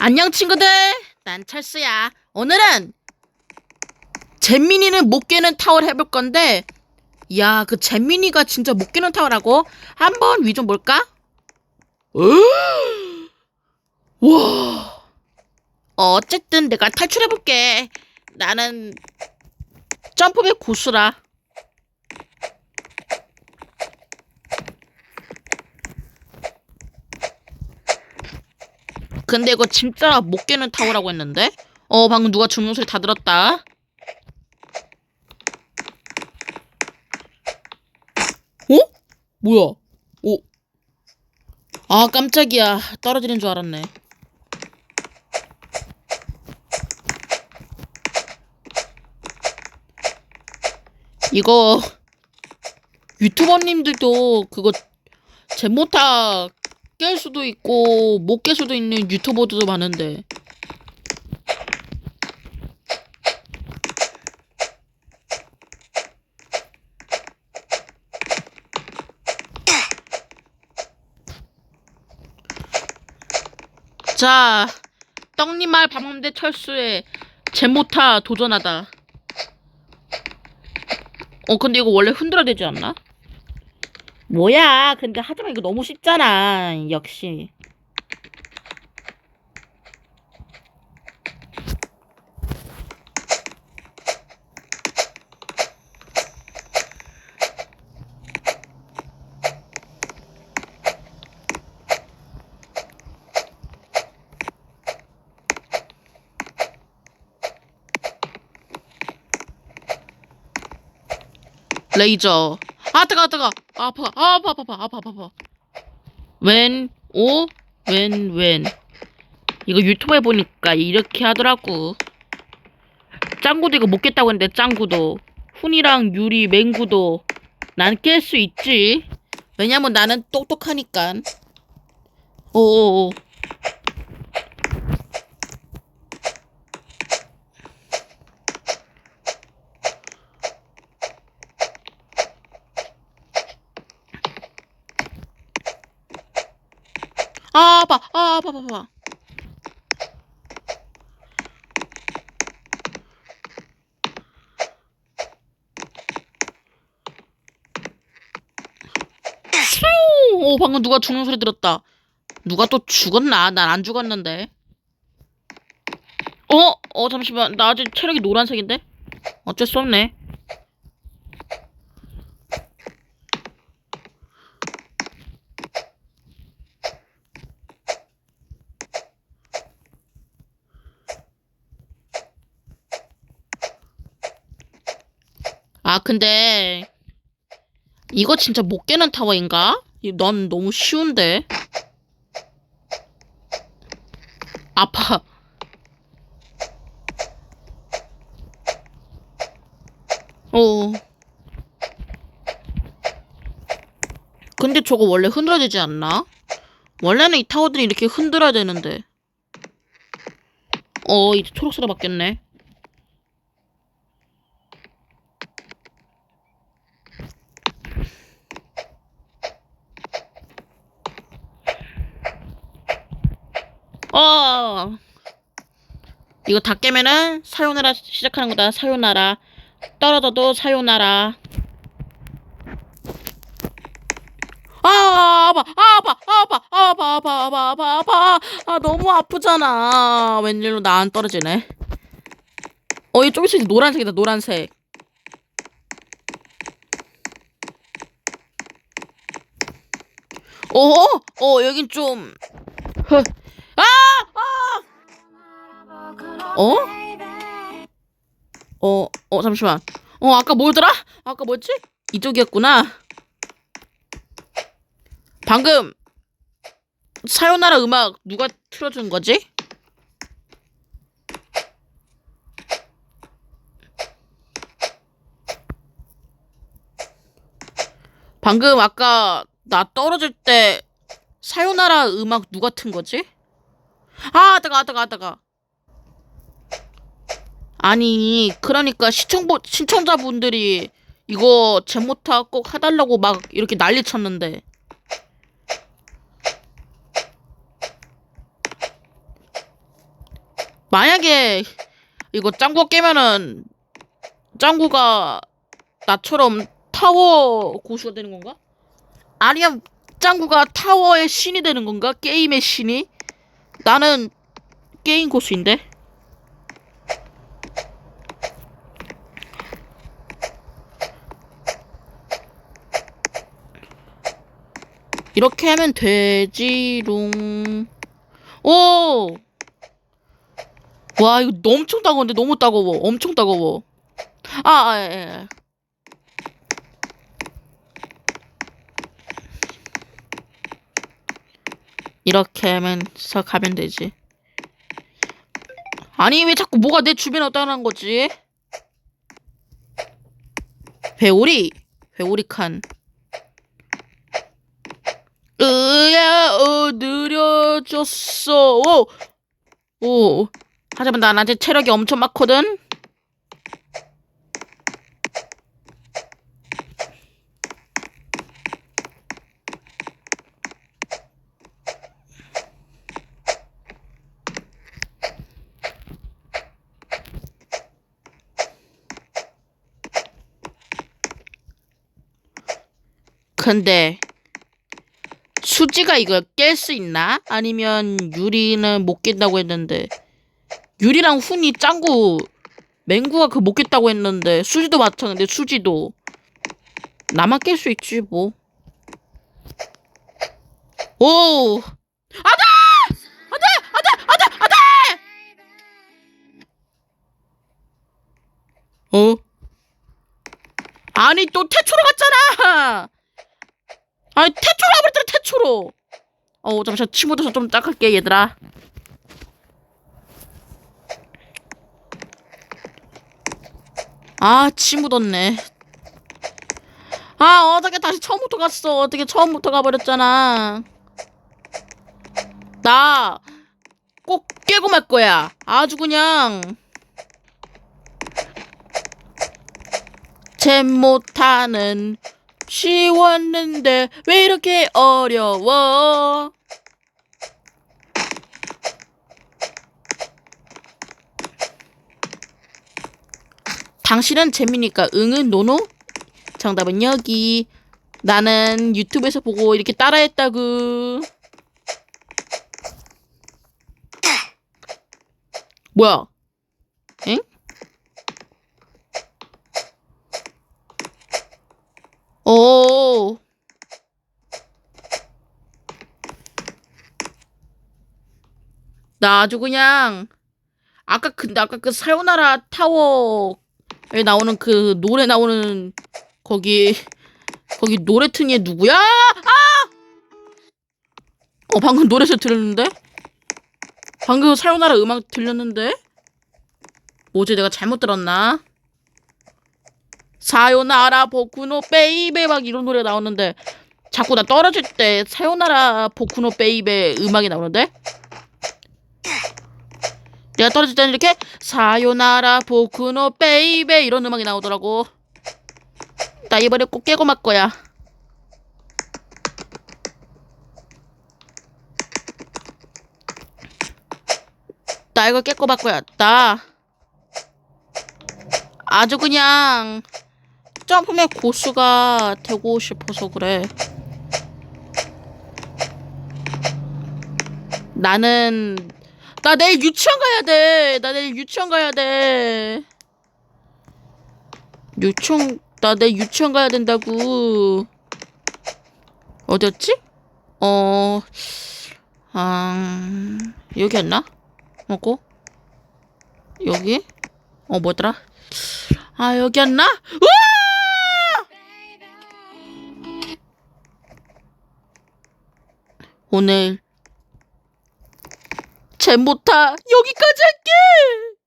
안녕 친구들. 난 철수야. 오늘은 잼민이는 못 깨는 타워를 해볼 건데 야 그 잼민이가 진짜 못 깨는 타워라고 한번 위 좀 볼까? 와. 어쨌든 내가 탈출해볼게. 나는 점프백 고수라 근데 이거 진짜 못 깨는 타워라고 했는데? 어, 방금 누가 죽는 소리 다 들었다. 어? 뭐야? 오. 아, 깜짝이야. 떨어지는 줄 알았네. 이거 유튜버님들도 그거 제모타 깰 수도 있고 못 깰 수도 있는 유튜버들도 많은데 자 떡잎말 밤문대 철수에 제모타 도전하다 어 근데 이거 원래 흔들어야 되지 않나? 뭐야? 근데 하지만 이거 너무 쉽잖아. 역시. 레이저. 아 뜨거 뜨거 아파 아, 아파 아파 아파 아파 아파. 아파 웬 오 웬 웬. 이거 유튜브에 보니까 이렇게 하더라고. 짱구도 이거 못 깼다고 했는데 짱구도. 훈이랑 유리 맹구도. 난 깰 수 있지. 왜냐면 나는 똑똑하니까. 오오오 아 아파 아 아파 아파 아파 슈! 오 방금 누가 죽는 소리 들었다. 누가 또 죽었나? 난 안 죽었는데. 어? 어 잠시만. 나 아직 체력이 노란색인데? 어쩔 수 없네 아, 근데 이거 진짜 못 깨는 타워인가? 이- 넌 너무 쉬운데. 아파. 어. 근데 저거 원래 흔들어야 되지 않나? 원래는 이 타워들이 이렇게 흔들어야 되는데. 어, 이제 초록색으로 바뀌었네. 어. 이거 다 깨면은 사요나라 시작하는 거다. 사요나라. 떨어져도 사요나라. 아, 아파, 아파, 아파, 아파, 아파, 아파, 아파, 아파. 아, 너무 아프잖아. 웬일로 나 안 떨어지네. 어, 이쪽 있으니 노란색이다, 노란색. 어, 어, 여긴 좀. 허. 아! 아! 어? 어, 어, 잠시만. 어, 아까 뭐더라? 아까 뭐였지? 이쪽이었구나. 방금 사요나라 음악 누가 틀어준 거지? 방금 아까 나 떨어질 때 사요나라 음악 누가 튼 거지? 아, 뜨가, 뜨가, 뜨가. 아니, 그러니까 시청보, 시청자분들이 이거 제모타 꼭 해달라고 막 이렇게 난리 쳤는데. 만약에 이거 짱구 깨면은 짱구가 나처럼 타워 고수가 되는 건가? 아니면 짱구가 타워의 신이 되는 건가? 게임의 신이? 나는 게임 고수인데. 이렇게 하면 되지롱. 오! 와, 이거 엄청 따가운데 너무 따가워. 엄청 따가워. 아, 아, 예, 예. 이렇게 하면서 가면 되지. 아니, 왜 자꾸 뭐가 내 주변에 왔다는 거지? 회오리, 회오리 칸. 으야, 어, 느려졌어. 오, 오. 하지만 난 아직 체력이 엄청 많거든. 근데 수지가 이걸 깰 수 있나? 아니면 유리는 못 깬다고 했는데 유리랑 훈이 짱구 맹구가 그 못 깼다고 했는데 수지도 마찬가지인데 수지도 나만 깰 수 있지 뭐. 오 안돼 안돼 안돼 안돼 안돼 어? 아니 또 태초로 갔잖아. 아니 태초로 가버렸잖아 태초로. 어 잠시만 침 묻어서 좀 닦을게 얘들아. 아, 침 묻었네. 아, 어떻게 다시 처음부터 갔어. 어떻게 처음부터 가버렸잖아. 나 꼭 깨고 말 거야. 아주 그냥. 잼 못하는 쉬웠는데 왜 이렇게 어려워? 당신은 재미니까 응은 노노? 정답은 여기. 나는 유튜브에서 보고 이렇게 따라했다구. 뭐야? 엥? 오. 나 아주 그냥 아까 근데 아까 그 사요나라 타워에 나오는 그 노래 나오는 거기 거기 노래 튼얘 누구야? 아! 어 방금 노래에서 들었는데? 방금 사요나라 음악 들렸는데? 뭐지 내가 잘못 들었나? 사요나라 보쿠노 베이베 막 이런 노래 나오는데 자꾸 나 떨어질 때 사요나라 보쿠노 베이베 음악이 나오는데? 내가 떨어질 때는 이렇게 사요나라 보쿠노 베이베 이런 음악이 나오더라고. 나 이번에 꼭 깨고 말 거야. 나 이거 깨고 말 거야. 나 아주 그냥 점프맨 고수가 되고 싶어서 그래. 나는 나 내일 유치원 가야 돼. 나 내일 유치원 가야 돼. 유치원 나 내일 유치원 가야 된다고. 어디였지? 어, 아, 여기였나? 뭐고? 여기? 어, 뭐더라? 아, 여기였나? 우와! 오늘 잼 못하 여기까지 할게.